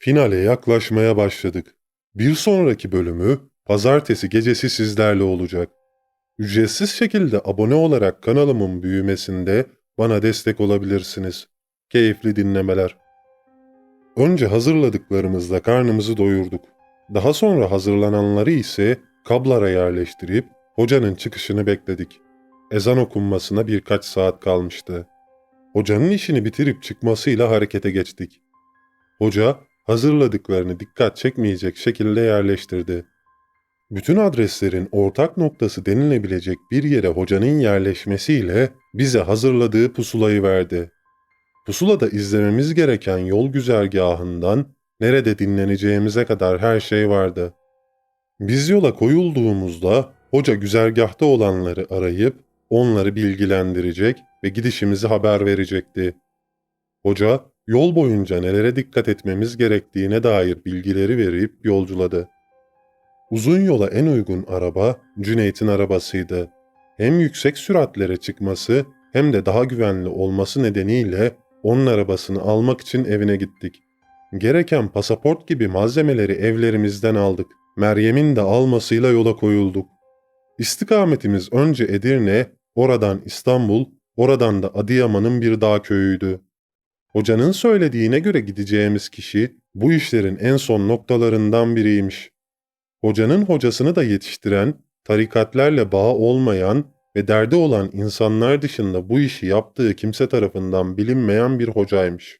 Finale yaklaşmaya başladık. Bir sonraki bölümü pazartesi gecesi sizlerle olacak. Ücretsiz şekilde abone olarak kanalımın büyümesinde bana destek olabilirsiniz. Keyifli dinlemeler. Önce hazırladıklarımızla karnımızı doyurduk. Daha sonra hazırlananları ise kablara yerleştirip hocanın çıkışını bekledik. Ezan okunmasına birkaç saat kalmıştı. Hocanın işini bitirip çıkmasıyla harekete geçtik. Hoca hazırladıklarını dikkat çekmeyecek şekilde yerleştirdi. Bütün adreslerin ortak noktası denilebilecek bir yere hocanın yerleşmesiyle bize hazırladığı pusulayı verdi. Pusulada izlememiz gereken yol güzergahından nerede dinleneceğimize kadar her şey vardı. Biz yola koyulduğumuzda hoca güzergahta olanları arayıp onları bilgilendirecek ve gidişimizi haber verecekti. Hoca yol boyunca nelere dikkat etmemiz gerektiğine dair bilgileri verip yolculadı. Uzun yola en uygun araba Cüneyt'in arabasıydı. Hem yüksek süratlere çıkması hem de daha güvenli olması nedeniyle onun arabasını almak için evine gittik. Gereken pasaport gibi malzemeleri evlerimizden aldık. Meryem'in de almasıyla yola koyulduk. İstikametimiz önce Edirne, oradan İstanbul, oradan da Adıyaman'ın bir dağ köyüydü. Hocanın söylediğine göre gideceğimiz kişi bu işlerin en son noktalarından biriymiş. Hocanın hocasını da yetiştiren, tarikatlerle bağı olmayan ve derdi olan insanlar dışında bu işi yaptığı kimse tarafından bilinmeyen bir hocaymış.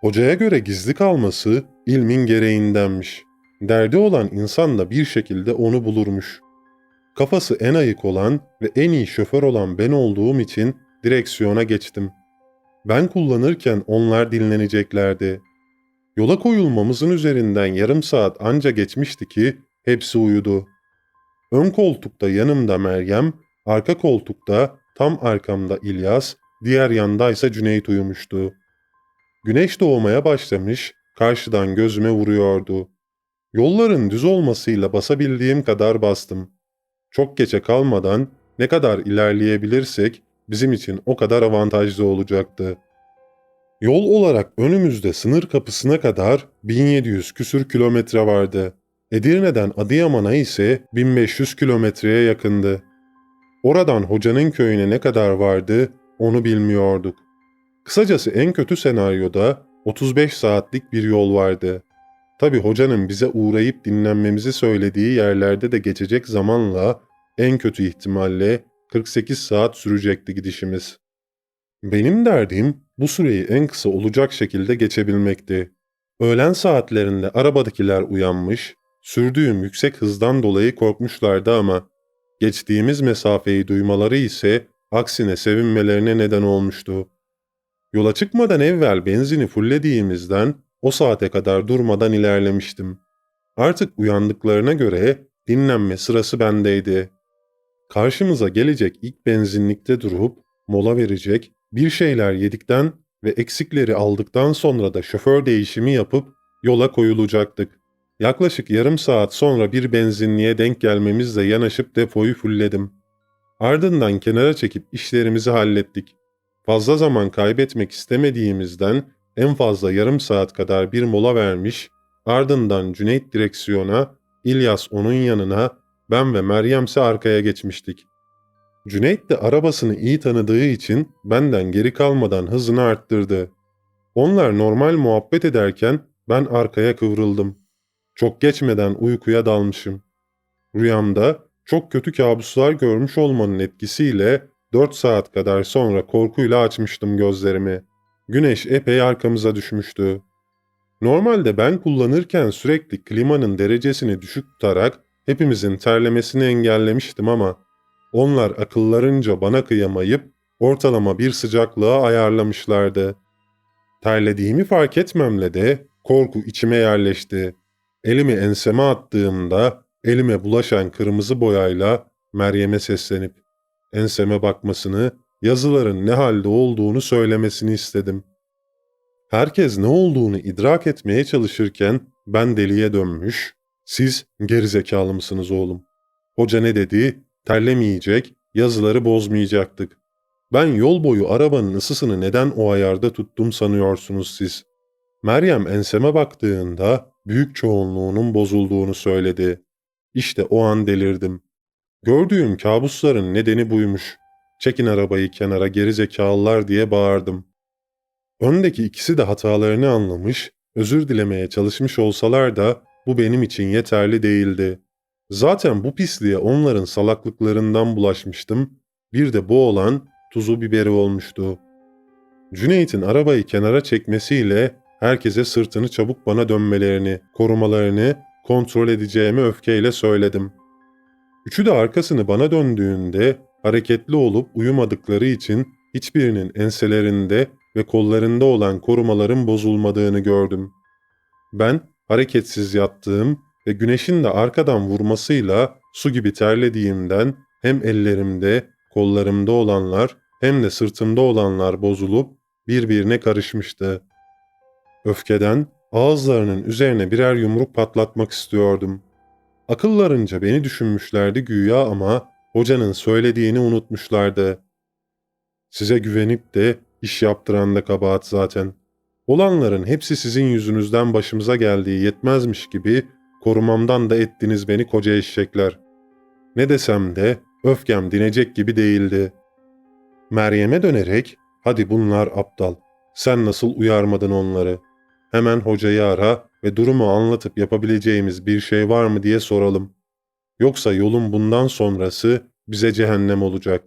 Hocaya göre gizli kalması ilmin gereğindenmiş. Derdi olan insan da bir şekilde onu bulurmuş. Kafası en ayık olan ve en iyi şoför olan ben olduğum için direksiyona geçtim. Ben kullanırken onlar dinleneceklerdi. Yola koyulmamızın üzerinden yarım saat anca geçmişti ki hepsi uyudu. Ön koltukta yanımda Meryem, arka koltukta tam arkamda İlyas, diğer yandaysa Cüneyt uyumuştu. Güneş doğmaya başlamış, karşıdan gözüme vuruyordu. Yolların düz olmasıyla basabildiğim kadar bastım. Çok geçe kalmadan ne kadar ilerleyebilirsek bizim için o kadar avantajlı olacaktı. Yol olarak önümüzde sınır kapısına kadar 1700 küsür kilometre vardı. Edirne'den Adıyaman'a ise 1500 kilometreye yakındı. Oradan hocanın köyüne ne kadar vardı onu bilmiyorduk. Kısacası en kötü senaryoda 35 saatlik bir yol vardı. Tabi hocanın bize uğrayıp dinlenmemizi söylediği yerlerde de geçecek zamanla en kötü ihtimalle 48 saat sürecekti gidişimiz. Benim derdim bu süreyi en kısa olacak şekilde geçebilmekti. Öğlen saatlerinde arabadakiler uyanmış, sürdüğüm yüksek hızdan dolayı korkmuşlardı ama geçtiğimiz mesafeyi duymaları ise aksine sevinmelerine neden olmuştu. Yola çıkmadan evvel benzini fullediğimizden o saate kadar durmadan ilerlemiştim. Artık uyandıklarına göre dinlenme sırası bendeydi. Karşımıza gelecek ilk benzinlikte durup mola verecek, bir şeyler yedikten ve eksikleri aldıktan sonra da şoför değişimi yapıp yola koyulacaktık. Yaklaşık yarım saat sonra bir benzinliğe denk gelmemizle yanaşıp depoyu fulledim. Ardından kenara çekip işlerimizi hallettik. Fazla zaman kaybetmek istemediğimizden en fazla yarım saat kadar bir mola vermiş, ardından Cüneyt direksiyona, İlyas onun yanına, ben ve Meryem ise arkaya geçmiştik. Cüneyt de arabasını iyi tanıdığı için benden geri kalmadan hızını arttırdı. Onlar normal muhabbet ederken ben arkaya kıvrıldım. Çok geçmeden uykuya dalmışım. Rüyamda çok kötü kabuslar görmüş olmanın etkisiyle 4 saat kadar sonra korkuyla açmıştım gözlerimi. Güneş epey arkamıza düşmüştü. Normalde ben kullanırken sürekli klimanın derecesini düşük tutarak hepimizin terlemesini engellemiştim ama onlar akıllarınca bana kıyamayıp ortalama bir sıcaklığa ayarlamışlardı. Terlediğimi fark etmemle de korku içime yerleşti. Elimi enseme attığımda elime bulaşan kırmızı boyayla Meryem'e seslenip enseme bakmasını, yazıların ne halde olduğunu söylemesini istedim. Herkes ne olduğunu idrak etmeye çalışırken ben deliye dönmüş, siz gerizekalı mısınız oğlum? Hoca ne dedi? Terlemeyecek, yazıları bozmayacaktık. Ben yol boyu arabanın ısısını neden o ayarda tuttum sanıyorsunuz siz? Meryem enseme baktığında büyük çoğunluğunun bozulduğunu söyledi. İşte o an delirdim. Gördüğüm kabusların nedeni buymuş. Çekin arabayı kenara geri zekalılar diye bağırdım. Öndeki ikisi de hatalarını anlamış, özür dilemeye çalışmış olsalar da bu benim için yeterli değildi. Zaten bu pisliğe onların salaklıklarından bulaşmıştım. Bir de bu olan tuzu biberi olmuştu. Cüneyt'in arabayı kenara çekmesiyle herkese sırtını çabuk bana dönmelerini, korumalarını kontrol edeceğimi öfkeyle söyledim. Üçü de arkasını bana döndüğünde hareketli olup uyumadıkları için hiçbirinin enselerinde ve kollarında olan korumaların bozulmadığını gördüm. Ben hareketsiz yattığım ve güneşin de arkadan vurmasıyla su gibi terlediğimden hem ellerimde, kollarımda olanlar hem de sırtımda olanlar bozulup birbirine karışmıştı. Öfkeden ağızlarının üzerine birer yumruk patlatmak istiyordum. Akıllarınca beni düşünmüşlerdi güya ama hocanın söylediğini unutmuşlardı. Size güvenip de iş yaptıran da kabahat zaten. Olanların hepsi sizin yüzünüzden başımıza geldiği yetmezmiş gibi korumamdan da ettiniz beni koca eşekler. Ne desem de öfkem dinecek gibi değildi. Meryem'e dönerek, hadi bunlar aptal, sen nasıl uyarmadın onları? Hemen hocayı ara ve durumu anlatıp yapabileceğimiz bir şey var mı diye soralım. Yoksa yolun bundan sonrası bize cehennem olacak.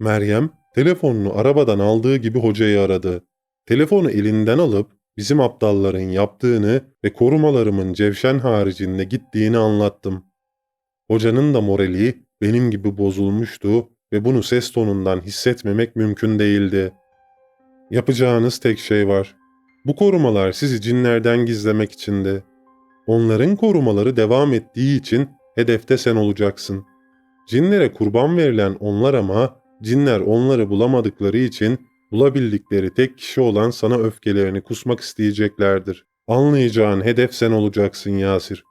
Meryem telefonunu arabadan aldığı gibi hocayı aradı. Telefonu elinden alıp bizim aptalların yaptığını ve korumalarımın Cevşen haricinde gittiğini anlattım. Hocanın da morali benim gibi bozulmuştu ve bunu ses tonundan hissetmemek mümkün değildi. Yapacağınız tek şey var. Bu korumalar sizi cinlerden gizlemek içindi. Onların korumaları devam ettiği için hedefte sen olacaksın. Cinlere kurban verilen onlar ama cinler onları bulamadıkları için bulabildikleri tek kişi olan sana öfkelerini kusmak isteyeceklerdir. Anlayacağın hedef sen olacaksın Yasir.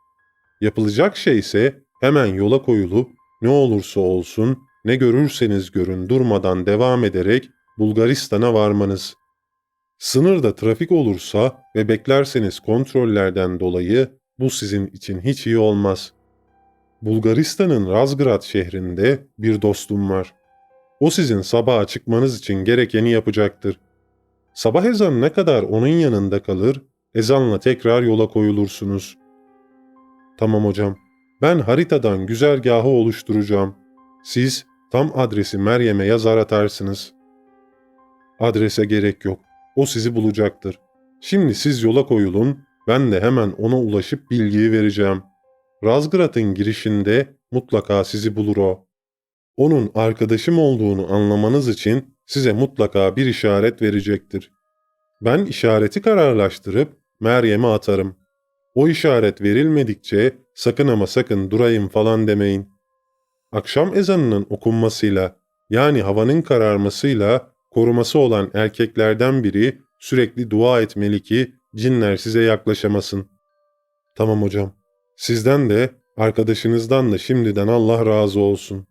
Yapılacak şey ise hemen yola koyulup ne olursa olsun ne görürseniz görün durmadan devam ederek Bulgaristan'a varmanız. Sınırda trafik olursa ve beklerseniz kontrollerden dolayı bu sizin için hiç iyi olmaz. Bulgaristan'ın Razgrad şehrinde bir dostum var. O sizin sabaha çıkmanız için gerekeni yapacaktır. Sabah ezanına kadar onun yanında kalır, ezanla tekrar yola koyulursunuz. Tamam hocam, ben haritadan güzergahı oluşturacağım. Siz tam adresi Meryem'e yazar atarsınız. Adrese gerek yok. O sizi bulacaktır. Şimdi siz yola koyulun, ben de hemen ona ulaşıp bilgiyi vereceğim. Razgrad'ın girişinde mutlaka sizi bulur o. Onun arkadaşım olduğunu anlamanız için size mutlaka bir işaret verecektir. Ben işareti kararlaştırıp Meryem'e atarım. O işaret verilmedikçe sakın ama sakın durayım falan demeyin. Akşam ezanının okunmasıyla yani havanın kararmasıyla koruması olan erkeklerden biri sürekli dua etmeli ki cinler size yaklaşamasın. Tamam hocam. Sizden de arkadaşınızdan da şimdiden Allah razı olsun.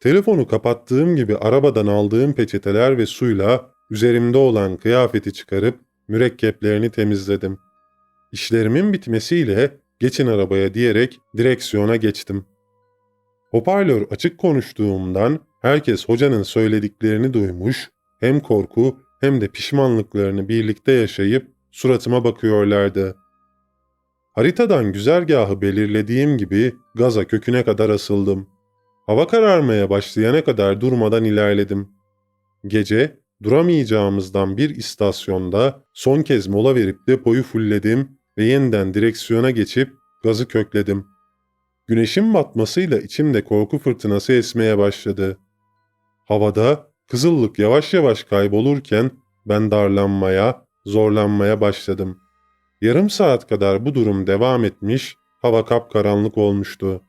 Telefonu kapattığım gibi arabadan aldığım peçeteler ve suyla üzerimde olan kıyafeti çıkarıp mürekkeplerini temizledim. İşlerimin bitmesiyle geçin arabaya diyerek direksiyona geçtim. Hoparlör açık konuştuğumdan herkes hocanın söylediklerini duymuş, hem korku hem de pişmanlıklarını birlikte yaşayıp suratıma bakıyorlardı. Haritadan güzergahı belirlediğim gibi gaza köküne kadar asıldım. Hava kararmaya başlayana kadar durmadan ilerledim. Gece duramayacağımızdan bir istasyonda son kez mola verip depoyu fullledim ve yeniden direksiyona geçip gazı kökledim. Güneşin batmasıyla içimde korku fırtınası esmeye başladı. Havada kızıllık yavaş yavaş kaybolurken ben darlanmaya, zorlanmaya başladım. Yarım saat kadar bu durum devam etmiş, hava kapkaranlık olmuştu.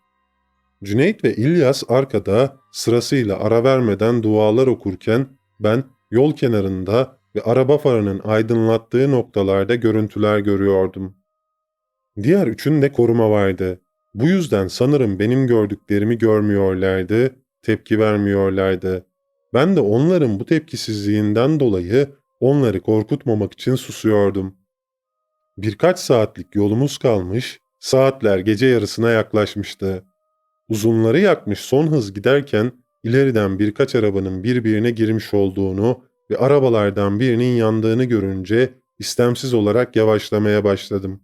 Cüneyt ve İlyas arkada sırasıyla ara vermeden dualar okurken ben yol kenarında ve araba farının aydınlattığı noktalarda görüntüler görüyordum. Diğer üçünde koruma vardı. Bu yüzden sanırım benim gördüklerimi görmüyorlardı, tepki vermiyorlardı. Ben de onların bu tepkisizliğinden dolayı onları korkutmamak için susuyordum. Birkaç saatlik yolumuz kalmış, saatler gece yarısına yaklaşmıştı. Uzunları yakmış son hız giderken ileriden birkaç arabanın birbirine girmiş olduğunu ve arabalardan birinin yandığını görünce istemsiz olarak yavaşlamaya başladım.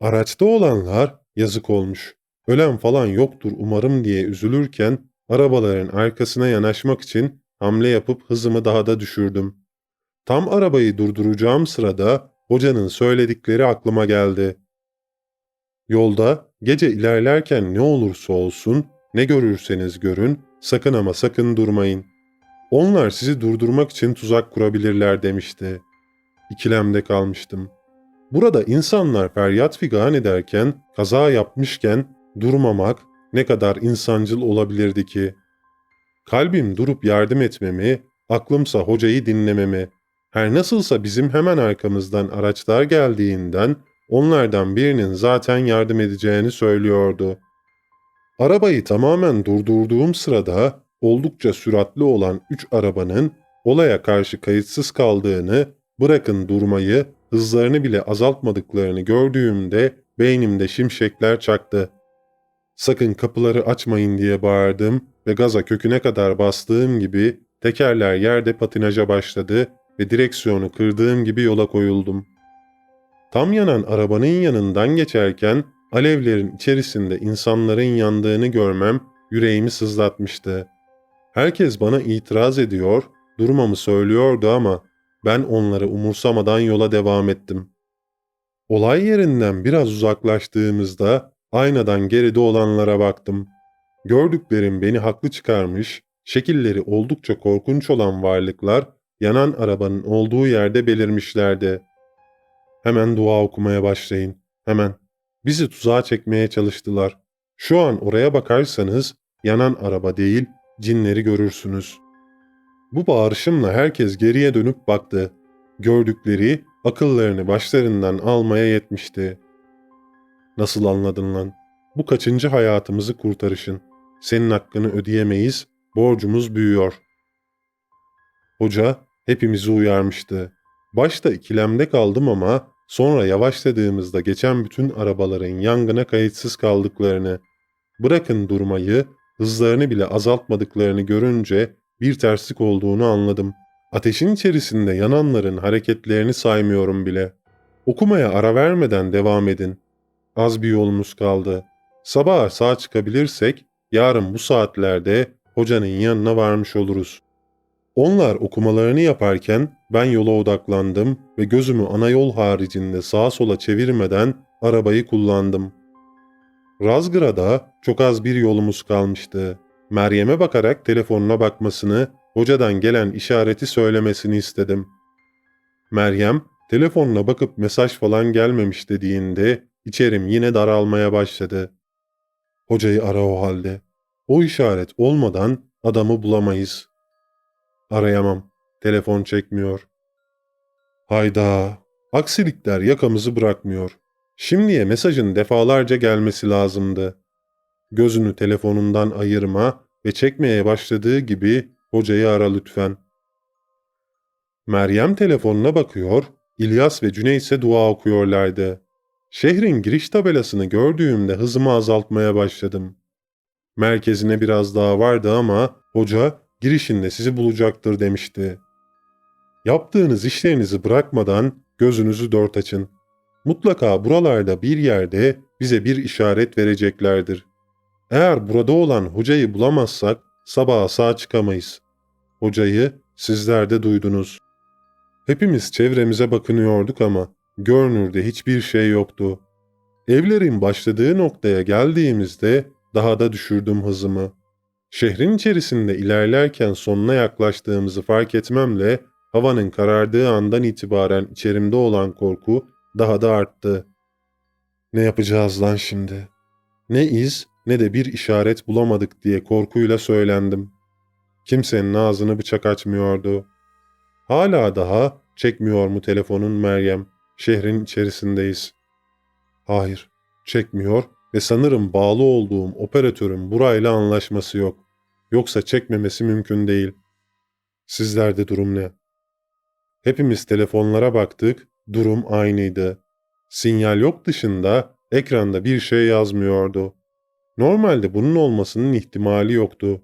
Araçta olanlar yazık olmuş. Ölen falan yoktur umarım diye üzülürken arabaların arkasına yanaşmak için hamle yapıp hızımı daha da düşürdüm. Tam arabayı durduracağım sırada hocanın söyledikleri aklıma geldi. Yolda gece ilerlerken ne olursa olsun, ne görürseniz görün, sakın ama sakın durmayın. Onlar sizi durdurmak için tuzak kurabilirler demişti. İkilemde kalmıştım. Burada insanlar feryat figan ederken, kaza yapmışken durmamak ne kadar insancıl olabilirdi ki? Kalbim durup yardım etmemi, aklımsa hocayı dinlememi, her nasılsa bizim hemen arkamızdan araçlar geldiğinden onlardan birinin zaten yardım edeceğini söylüyordu. Arabayı tamamen durdurduğum sırada oldukça süratli olan üç arabanın olaya karşı kayıtsız kaldığını, bırakın durmayı, hızlarını bile azaltmadıklarını gördüğümde beynimde şimşekler çaktı. Sakın kapıları açmayın diye bağırdım ve gaza köküne kadar bastığım gibi tekerler yerde patinaja başladı ve direksiyonu kırdığım gibi yola koyuldum. Tam yanan arabanın yanından geçerken alevlerin içerisinde insanların yandığını görmem yüreğimi sızlatmıştı. Herkes bana itiraz ediyor, durmamı söylüyordu ama ben onları umursamadan yola devam ettim. Olay yerinden biraz uzaklaştığımızda aynadan geride olanlara baktım. Gördüklerim beni haklı çıkarmış, şekilleri oldukça korkunç olan varlıklar yanan arabanın olduğu yerde belirmişlerdi. Hemen dua okumaya başlayın. Hemen. Bizi tuzağa çekmeye çalıştılar. Şu an oraya bakarsanız yanan araba değil, cinleri görürsünüz. Bu bağırışımla herkes geriye dönüp baktı. Gördükleri akıllarını başlarından almaya yetmişti. Nasıl anladın lan? Bu kaçıncı hayatımızı kurtarışın. Senin hakkını ödeyemeyiz, borcumuz büyüyor. Hoca hepimizi uyarmıştı. Başta ikilemde kaldım ama sonra yavaşladığımızda geçen bütün arabaların yangına kayıtsız kaldıklarını, bırakın durmayı, hızlarını bile azaltmadıklarını görünce bir terslik olduğunu anladım. Ateşin içerisinde yananların hareketlerini saymıyorum bile. Okumaya ara vermeden devam edin. Az bir yolumuz kaldı. Sabah sağ çıkabilirsek yarın bu saatlerde hocanın yanına varmış oluruz. Onlar okumalarını yaparken ben yola odaklandım ve gözümü ana yol haricinde sağa sola çevirmeden arabayı kullandım. Razgıra'da çok az bir yolumuz kalmıştı. Meryem'e bakarak telefonuna bakmasını, hocadan gelen işareti söylemesini istedim. Meryem, telefonuna bakıp mesaj falan gelmemiş dediğinde içerim yine daralmaya başladı. Hocayı ara o halde. O işaret olmadan adamı bulamayız. Arayamam. Telefon çekmiyor. Hayda. Aksilikler yakamızı bırakmıyor. Şimdiye mesajın defalarca gelmesi lazımdı. Gözünü telefonundan ayırma ve çekmeye başladığı gibi hocayı ara lütfen. Meryem telefonuna bakıyor, İlyas ve Cüneyt ise dua okuyorlardı. Şehrin giriş tabelasını gördüğümde hızımı azaltmaya başladım. Merkezine biraz daha vardı ama hoca girişinde sizi bulacaktır demişti. Yaptığınız işlerinizi bırakmadan gözünüzü dört açın. Mutlaka buralarda bir yerde bize bir işaret vereceklerdir. Eğer burada olan hocayı bulamazsak sabaha sağ çıkamayız. Hocayı sizler de duydunuz. Hepimiz çevremize bakınıyorduk ama görünürde hiçbir şey yoktu. Evlerin başladığı noktaya geldiğimizde daha da düşürdüm hızımı. Şehrin içerisinde ilerlerken sonuna yaklaştığımızı fark etmemle havanın karardığı andan itibaren içerimde olan korku daha da arttı. Ne yapacağız lan şimdi? Ne iz ne de bir işaret bulamadık diye korkuyla söylendim. Kimsenin ağzını bıçak açmıyordu. Hala daha çekmiyor mu telefonun Meryem? Şehrin içerisindeyiz. Hayır, çekmiyor ve sanırım bağlı olduğum operatörün burayla anlaşması yok. Yoksa çekmemesi mümkün değil. Sizlerde durum ne? Hepimiz telefonlara baktık, durum aynıydı. Sinyal yok dışında ekranda bir şey yazmıyordu. Normalde bunun olmasının ihtimali yoktu.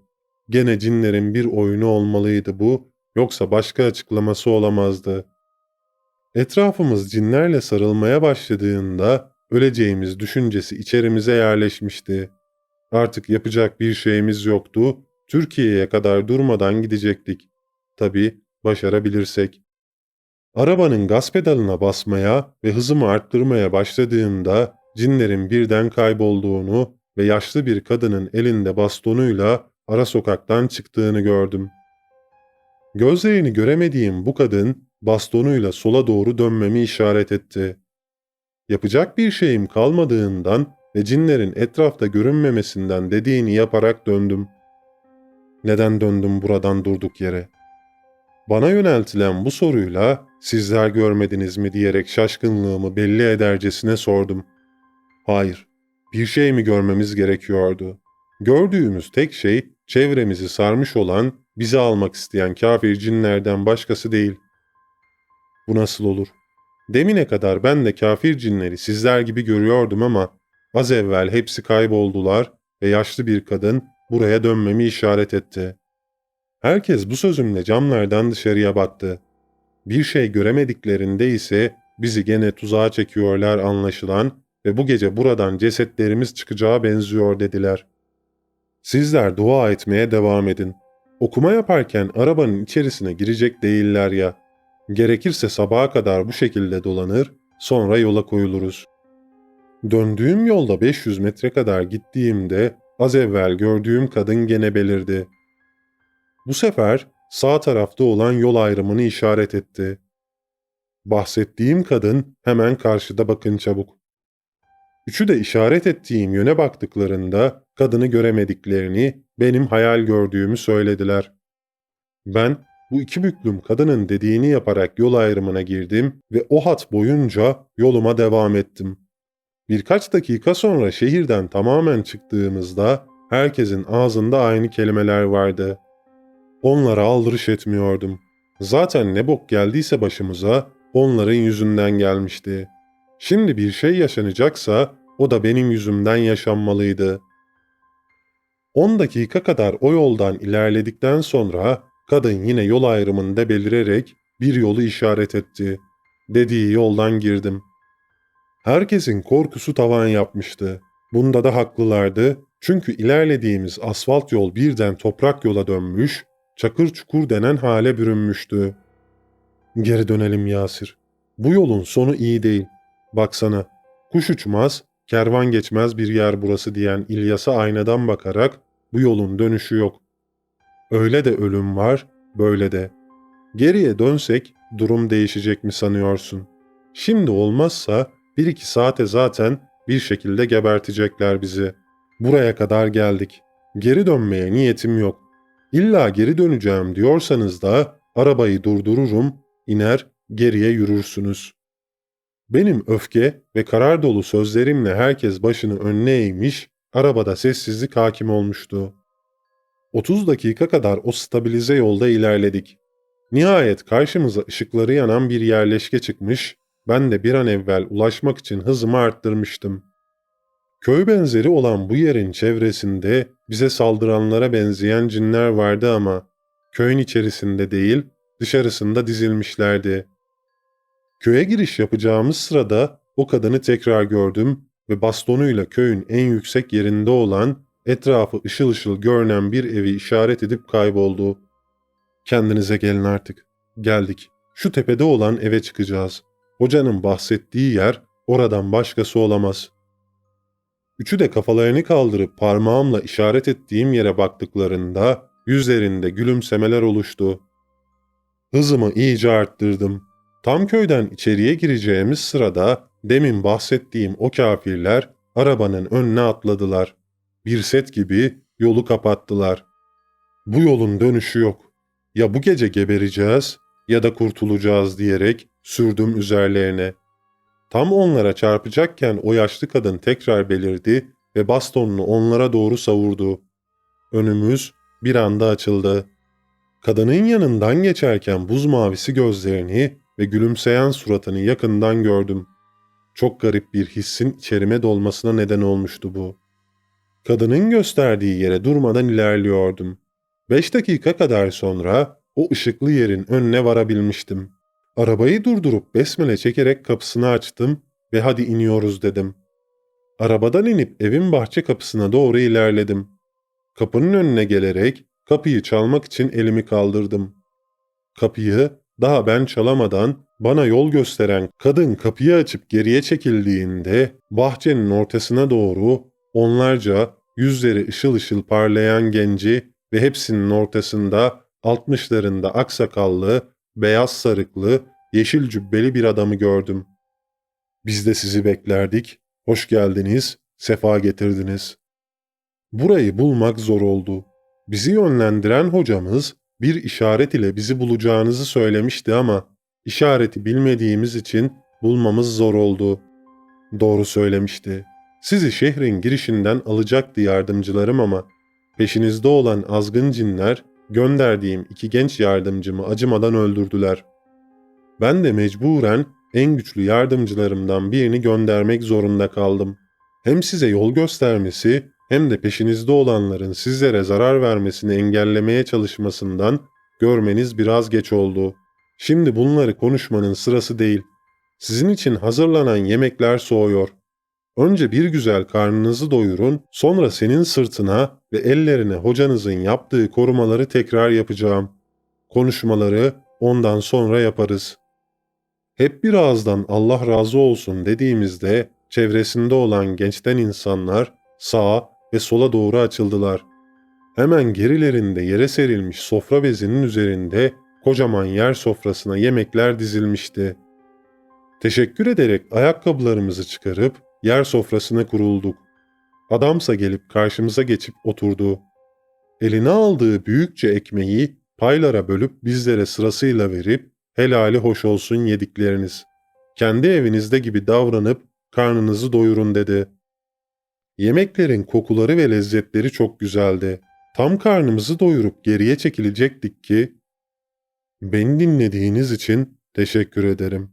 Gene cinlerin bir oyunu olmalıydı bu, yoksa başka açıklaması olamazdı. Etrafımız cinlerle sarılmaya başladığında öleceğimiz düşüncesi içerimize yerleşmişti. Artık yapacak bir şeyimiz yoktu, Türkiye'ye kadar durmadan gidecektik. Tabii başarabilirsek. Arabanın gaz pedalına basmaya ve hızımı arttırmaya başladığımda cinlerin birden kaybolduğunu ve yaşlı bir kadının elinde bastonuyla ara sokaktan çıktığını gördüm. Gözlerini göremediğim bu kadın bastonuyla sola doğru dönmemi işaret etti. Yapacak bir şeyim kalmadığından ve cinlerin etrafta görünmemesinden dediğini yaparak döndüm. Neden döndüm buradan durduk yere? Bana yöneltilen bu soruyla sizler görmediniz mi diyerek şaşkınlığımı belli edercesine sordum. Hayır, bir şey mi görmemiz gerekiyordu? Gördüğümüz tek şey çevremizi sarmış olan, bizi almak isteyen kafir cinlerden başkası değil. Bu nasıl olur? Demine kadar ben de kafir cinleri sizler gibi görüyordum ama az evvel hepsi kayboldular ve yaşlı bir kadın buraya dönmemi işaret etti. Herkes bu sözümle camlardan dışarıya baktı. Bir şey göremediklerinde ise bizi gene tuzağa çekiyorlar anlaşılan ve bu gece buradan cesetlerimiz çıkacağı benziyor dediler. Sizler dua etmeye devam edin. Okuma yaparken arabanın içerisine girecek değiller ya. Gerekirse sabaha kadar bu şekilde dolanır, sonra yola koyuluruz. Döndüğüm yolda 500 metre kadar gittiğimde az evvel gördüğüm kadın gene belirdi. Bu sefer sağ tarafta olan yol ayrımını işaret etti. Bahsettiğim kadın hemen karşıda bakın çabuk. Üçü de işaret ettiğim yöne baktıklarında kadını göremediklerini, benim hayal gördüğümü söylediler. Ben bu iki büklüm kadının dediğini yaparak yol ayrımına girdim ve o hat boyunca yoluma devam ettim. Birkaç dakika sonra şehirden tamamen çıktığımızda herkesin ağzında aynı kelimeler vardı. Onlara aldırış etmiyordum. Zaten ne bok geldiyse başımıza onların yüzünden gelmişti. Şimdi bir şey yaşanacaksa o da benim yüzümden yaşanmalıydı. 10 dakika kadar o yoldan ilerledikten sonra kadın yine yol ayrımında belirerek bir yolu işaret etti. Dediği yoldan girdim. Herkesin korkusu tavan yapmıştı. Bunda da haklılardı çünkü ilerlediğimiz asfalt yol birden toprak yola dönmüş, çakır çukur denen hale bürünmüştü. Geri dönelim Yasir. Bu yolun sonu iyi değil. Baksana, kuş uçmaz, kervan geçmez bir yer burası diyen İlyas'a aynadan bakarak bu yolun dönüşü yok. Öyle de ölüm var, böyle de. Geriye dönsek durum değişecek mi sanıyorsun? Şimdi olmazsa bir iki saate zaten bir şekilde gebertecekler bizi. Buraya kadar geldik. Geri dönmeye niyetim yok. İlla geri döneceğim diyorsanız da arabayı durdururum, iner, geriye yürürsünüz. Benim öfke ve karar dolu sözlerimle herkes başını önüne eğmiş, arabada sessizlik hakim olmuştu. 30 dakika kadar o stabilize yolda ilerledik. Nihayet karşımıza ışıkları yanan bir yerleşke çıkmış, ben de bir an evvel ulaşmak için hızımı arttırmıştım. Köy benzeri olan bu yerin çevresinde bize saldıranlara benzeyen cinler vardı ama köyün içerisinde değil, dışarısında dizilmişlerdi. Köye giriş yapacağımız sırada o kadını tekrar gördüm ve bastonuyla köyün en yüksek yerinde olan, etrafı ışıl ışıl görünen bir evi işaret edip kayboldu. Kendinize gelin artık. Geldik. Şu tepede olan eve çıkacağız. Hocanın bahsettiği yer oradan başkası olamaz. Üçü de kafalarını kaldırıp parmağımla işaret ettiğim yere baktıklarında yüzlerinde gülümsemeler oluştu. Hızımı iyice arttırdım. Tam köyden içeriye gireceğimiz sırada demin bahsettiğim o kafirler arabanın önüne atladılar. Bir set gibi yolu kapattılar. Bu yolun dönüşü yok. Ya bu gece gebereceğiz ya da kurtulacağız diyerek sürdüm üzerlerine. Tam onlara çarpacakken o yaşlı kadın tekrar belirdi ve bastonunu onlara doğru savurdu. Önümüz bir anda açıldı. Kadının yanından geçerken buz mavisi gözlerini ve gülümseyen suratını yakından gördüm. Çok garip bir hissin içerime dolmasına neden olmuştu bu. Kadının gösterdiği yere durmadan ilerliyordum. Beş dakika kadar sonra o ışıklı yerin önüne varabilmiştim. Arabayı durdurup besmele çekerek kapısını açtım ve hadi iniyoruz dedim. Arabadan inip evin bahçe kapısına doğru ilerledim. Kapının önüne gelerek kapıyı çalmak için elimi kaldırdım. Kapıyı daha ben çalamadan bana yol gösteren kadın kapıyı açıp geriye çekildiğinde bahçenin ortasına doğru onlarca yüzleri ışıl ışıl parlayan genci ve hepsinin ortasında altmışlarında aksakallı, beyaz sarıklı, yeşil cübbeli bir adamı gördüm. Biz de sizi beklerdik. Hoş geldiniz, sefa getirdiniz. Burayı bulmak zor oldu. Bizi yönlendiren hocamız bir işaret ile bizi bulacağınızı söylemişti ama işareti bilmediğimiz için bulmamız zor oldu. Doğru söylemişti. Sizi şehrin girişinden alacaktı yardımcılarım ama peşinizde olan azgın cinler gönderdiğim iki genç yardımcımı acımadan öldürdüler. Ben de mecburen en güçlü yardımcılarımdan birini göndermek zorunda kaldım. Hem size yol göstermesi hem de peşinizde olanların sizlere zarar vermesini engellemeye çalışmasından görmeniz biraz geç oldu. Şimdi bunları konuşmanın sırası değil. Sizin için hazırlanan yemekler soğuyor. Önce bir güzel karnınızı doyurun, sonra senin sırtına ve ellerine hocanızın yaptığı korumaları tekrar yapacağım. Konuşmaları ondan sonra yaparız. Hep bir ağızdan Allah razı olsun dediğimizde çevresinde olan gençten insanlar sağa ve sola doğru açıldılar. Hemen gerilerinde yere serilmiş sofra bezinin üzerinde kocaman yer sofrasına yemekler dizilmişti. Teşekkür ederek ayakkabılarımızı çıkarıp yer sofrasına kurulduk. Adamsa gelip karşımıza geçip oturdu. Eline aldığı büyükçe ekmeği paylara bölüp bizlere sırasıyla verip helali hoş olsun yedikleriniz. Kendi evinizde gibi davranıp karnınızı doyurun dedi. Yemeklerin kokuları ve lezzetleri çok güzeldi. Tam karnımızı doyurup geriye çekilecektik ki, beni dinlediğiniz için teşekkür ederim.